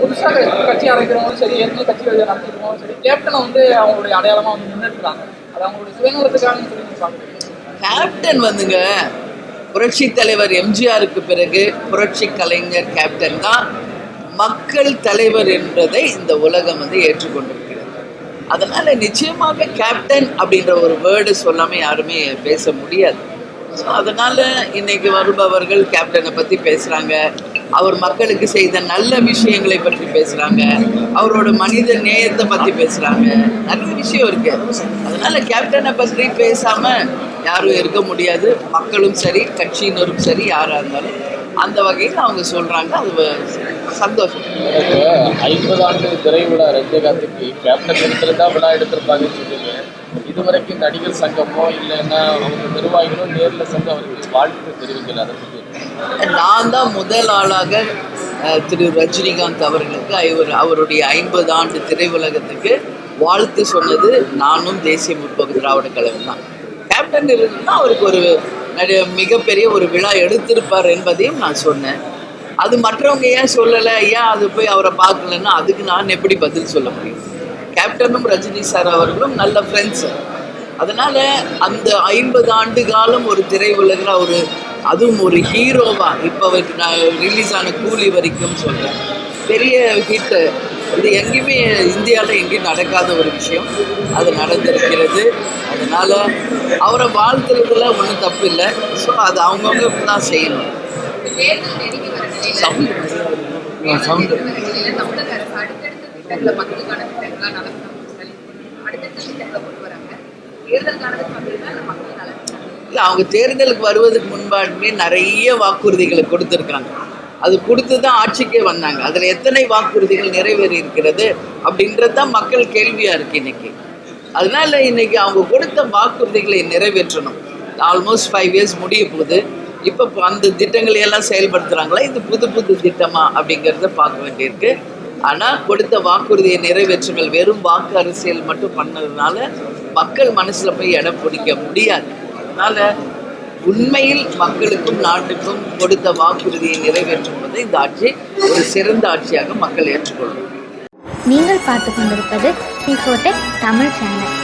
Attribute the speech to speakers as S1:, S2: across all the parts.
S1: புதுசாக கட்சி ஆரம்பிக்கிறவங்களும் சரி ஏற்கனவே கட்சி நடத்திக்கிறவங்களும் சரி கேப்டனை வந்து அவங்களுடைய அடையாளமாக வந்து முன்னெடுக்கிறாங்க. அது அவங்களுடைய சுயநலத்துக்காக சொல்லி
S2: கேப்டன் வந்துங்க புரட்சி தலைவர் எம்ஜிஆருக்கு பிறகு புரட்சி கலைஞர் கேப்டன் தான் மக்கள் தலைவர் என்பதை இந்த உலகம் வந்து ஏற்றுக்கொண்டிருக்கிறது. அதனால நிச்சயமாக கேப்டன் அப்படின்ற ஒரு வேர்டு சொல்லாம யாருமே பேச முடியாது. ஸோ அதனால இன்னைக்கு வருபவர்கள் கேப்டனை பத்தி பேசுறாங்க. அவர் மக்களுக்கு செய்த நல்ல விஷயங்களை பற்றி பேசுகிறாங்க அவரோட மனித நேயத்தை பற்றி பேசுகிறாங்க நிறைய விஷயம் இருக்கு. அதனால கேப்டனை பற்றி பேசாம யாரும் இருக்க முடியாது. மக்களும் சரி கட்சியினரும் சரி யாராக இருந்தாலும் அந்த வகையில் அவங்க சொல்றாங்க. அது சந்தோஷம்.
S3: ஐம்பது ஆண்டு திரைவிழா ரஜினிகாந்துக்கு கேப்டன் எடுத்துருந்தா விழா எடுத்திருப்பாங்கன்னு சொல்லுங்க இதுவரைக்கும் நடிகர் சங்கமோ இல்லைன்னா அவங்க நிர்வாகிகளோ நேரில் சென்று அவருக்கு வாழ்த்து தெரிவிக்கல அதை பற்றி.
S2: நான் தான் முதல் ஆளாக திரு ரஜினிகாந்த் அவர்களுக்கு ஐவர் அவருடைய ஐம்பது ஆண்டு திரையுலகத்துக்கு வாழ்த்து சொன்னது நானும் தேசிய முற்போக்கு திராவிட கழகம் தான். கேப்டன் இருந்தால் அவருக்கு ஒரு நடி மிகப்பெரிய ஒரு விழா எடுத்திருப்பார் என்பதையும் நான் சொன்னேன். அது மற்றவங்க ஏன் சொல்லலை ஏன் அது போய் அவரை பார்க்கலன்னா அதுக்கு நான் எப்படி பதில் சொல்ல முடியும்? கேப்டனும் ரஜினி சார் அவர்களும் நல்ல ஃப்ரெண்ட்ஸு அதனால அந்த ஐம்பது ஆண்டு காலம் ஒரு திரையுலகில் ஒரு அதுவும் ஒரு ஹீரோவா இப்போ நான் ரிலீஸ் ஆன கூலி வரைக்கும் சொல்கிறேன் பெரிய ஹிட்டு இது எங்கேயுமே இந்தியாவில் எங்கேயும் நடக்காத ஒரு விஷயம். அது நடந்திருக்கிறது. அதனால அவரை வாழ்த்துறதுல ஒன்றும் தப்பு இல்லை. ஸோ அது அவங்கவுங்க தான் செய்யணும். சவுண்டு சவுண்டு இல்லை அவங்க தேர்தலுக்கு வருவதற்கு முன்பாடுமே நிறைய வாக்குறுதிகளை கொடுத்துருக்காங்க அது கொடுத்து தான் ஆட்சிக்கே வந்தாங்க. அதில் எத்தனை வாக்குறுதிகள் நிறைவேறி இருக்கிறது அப்படின்றது தான் மக்கள் கேள்வியாக இருக்கு இன்னைக்கு. அதனால இன்னைக்கு அவங்க கொடுத்த வாக்குறுதிகளை நிறைவேற்றணும். ஆல்மோஸ்ட் ஃபைவ் இயர்ஸ் முடிய போகுது. இப்போ அந்த திட்டங்களை எல்லாம் செயல்படுத்துகிறாங்களா இது புது புது திட்டமா அப்படிங்கிறத பார்க்க வேண்டியிருக்கு. ஆனால் கொடுத்த வாக்குறுதியை நிறைவேற்றுங்கள். வெறும் வாக்கு அரசியல் மட்டும் பண்ணதுனால மக்கள் மனசில் போய் இடம் பிடிக்க முடியாது. அதனால உண்மையில் மக்களுக்கும் நாட்டுக்கும் கொடுத்த வாக்குறுதியை நிறைவேற்றுவது இந்த ஆட்சி ஒரு சிறந்த ஆட்சியாக மக்கள் ஏற்றுக்கொள்ளும்.
S4: நீங்கள் பார்த்து கொண்டிருப்பது Tamil channel.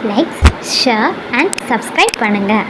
S4: Like share and subscribe பண்ணுங்கள்